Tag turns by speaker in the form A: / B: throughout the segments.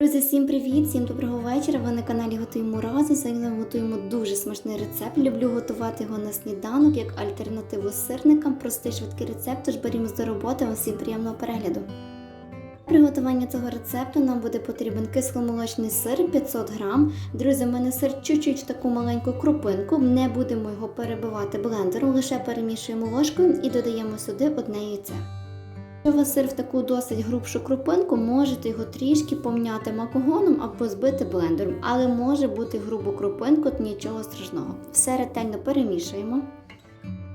A: Друзі, всім привіт! Всім доброго вечора. Ви на каналі Готуємо разом. Сьогодні ми готуємо дуже смачний рецепт. Люблю готувати його на сніданок як альтернативу сирникам. Простий швидкий рецепт, тож берімось до роботи. Усім приємного перегляду. Приготування цього рецепту нам буде потрібен кисломолочний сир 500 грам. Друзі, у мене сир чуть-чуть таку маленьку крупинку. Не будемо його перебивати блендером, лише перемішуємо ложкою і додаємо сюди одне яйце. Якщо у вас сир в таку досить грубшу крупинку, можете його трішки помняти макогоном або збити блендером, але може бути грубу крупинку, то нічого страшного. Все ретельно перемішуємо.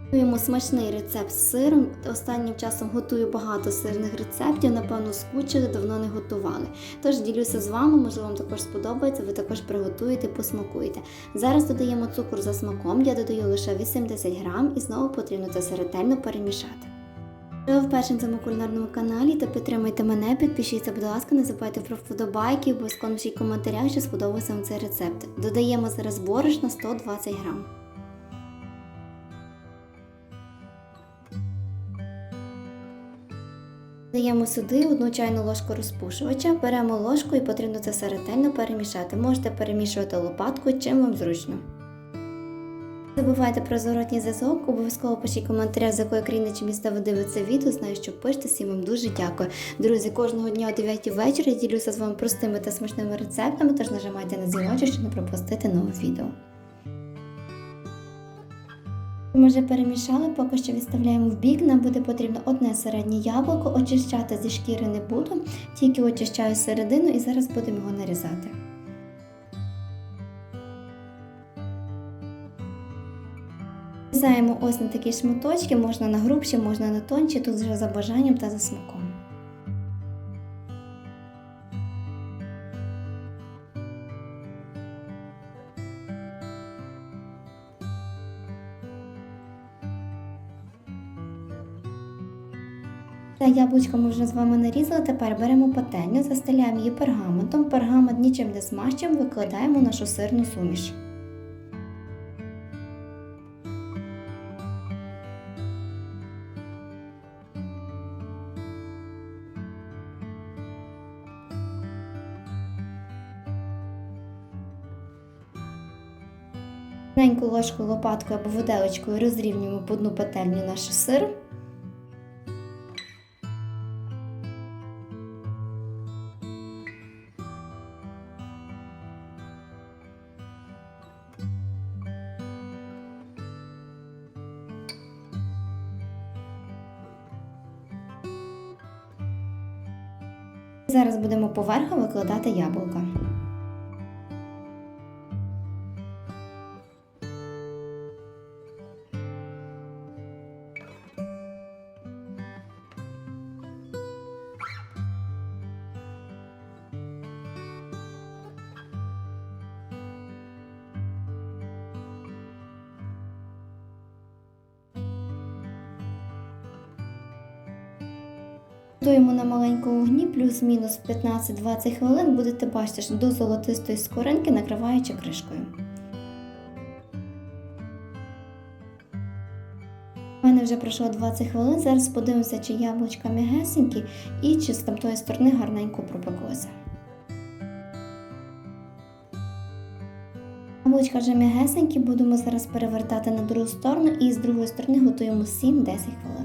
A: Готуємо смачний рецепт з сиром. Останнім часом готую багато сирних рецептів, напевно, скучили, давно не готували. Тож ділюся з вами, можливо, вам також сподобається, ви також приготуєте, посмакуєте. Зараз додаємо цукор за смаком, я додаю лише 80 грам і знову потрібно це все ретельно перемішати. Якщо ви вперше на цьому кулінарному каналі, то підтримуйте мене, підпишіться, будь ласка, не забувайте про вподобайки, обов'язково напишіть в коментарях, що сподобався вам цей рецепт. Додаємо зараз борошна 120 грам. Даємо сюди одну чайну ложку розпушувача, беремо ложку і потрібно це все ретельно перемішати. Можете перемішувати лопаткою, чим вам зручно. Не забувайте про зворотній зв'язок, обов'язково пишіть коментарях, з якої країни чи міста ви дивитеся відео. Знаю, що пишете, всім вам дуже дякую. Друзі, кожного дня о 9 вечора я ділюся з вами простими та смачними рецептами, тож нажимайте на дзвіночок, щоб не пропустити нове відео. Ми вже перемішали, поки що відставляємо в бік. Нам буде потрібно одне середнє яблуко, очищати зі шкіри не буду, тільки очищаю середину і зараз будемо його нарізати. Нарізаємо ось на такі шматочки, можна на грубші, можна на тонші, тут вже за бажанням та за смаком. Та яблучко ми вже з вами нарізали. Тепер беремо пательню, застеляємо її пергаментом. Пергамент нічим не змащуємо, викладаємо нашу сирну суміш. Маленьку ложку лопаткою або виделочкою розрівнюємо по дну пательню наш сир. Зараз будемо поверху викладати яблука. Готуємо на маленькому вогні плюс-мінус 15-20 хвилин. Будете бачити, до золотистої скоринки накриваючи кришкою. У мене вже пройшло 20 хвилин. Зараз подивимося, чи яблучка м'ягесенькі і чи з тамтої сторони гарненько пропеклося. Яблучка вже м'ягесенькі, будемо зараз перевертати на другу сторону і з другої сторони готуємо 7-10 хвилин.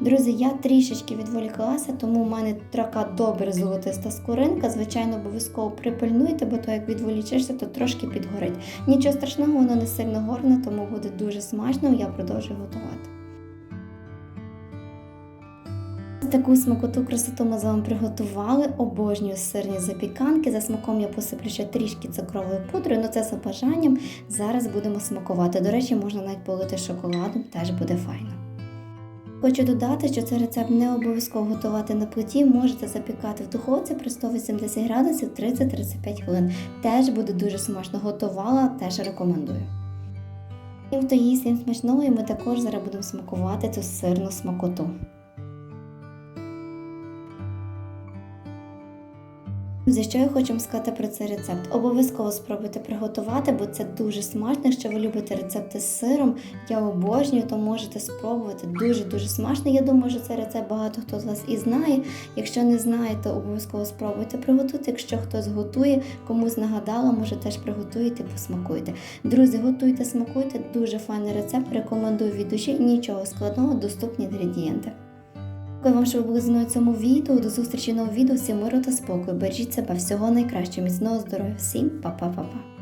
A: Друзі, я трішечки відволіклася, тому в мене така добре золотиста скоринка. Звичайно, обов'язково припильнуйте, бо то як відволічишся, то трошки підгорить. Нічого страшного, воно не сильно горне, тому буде дуже смачно. Я продовжую готувати. Таку смакоту красоту ми з вами приготували. Обожнюю сирні запіканки. За смаком я посиплю ще трішки цукровою пудрою, але це за бажанням. Зараз будемо смакувати. До речі, можна навіть полити шоколадом, теж буде файно. Хочу додати, що цей рецепт не обов'язково готувати на плиті, можете запікати в духовці при 180 градусів 30-35 хвилин. Теж буде дуже смачно готувала, теж рекомендую. Тим, хто їсть всім смачного, і ми також зараз будемо смакувати цю сирну смакоту. Друзі, що я хочу вам сказати про цей рецепт? Обов'язково спробуйте приготувати, бо це дуже смачно. Якщо ви любите рецепти з сиром, я обожнюю, то можете спробувати. Дуже дуже смачно. Я думаю, що цей рецепт багато хто з вас і знає. Якщо не знаєте, обов'язково спробуйте приготувати. Якщо хтось готує, комусь нагадала, може теж приготуєте, посмакуйте. Друзі, готуйте, смакуйте. Дуже файний рецепт. Рекомендую від душі. Нічого складного, доступні інгредієнти. Дякую вам, що ви були зі мною цьому відео. До зустрічі в новому відео. Всім миру та спокою. Бережіть себе, всього найкращого, міцного здоров'я. Всім па-па-па-па.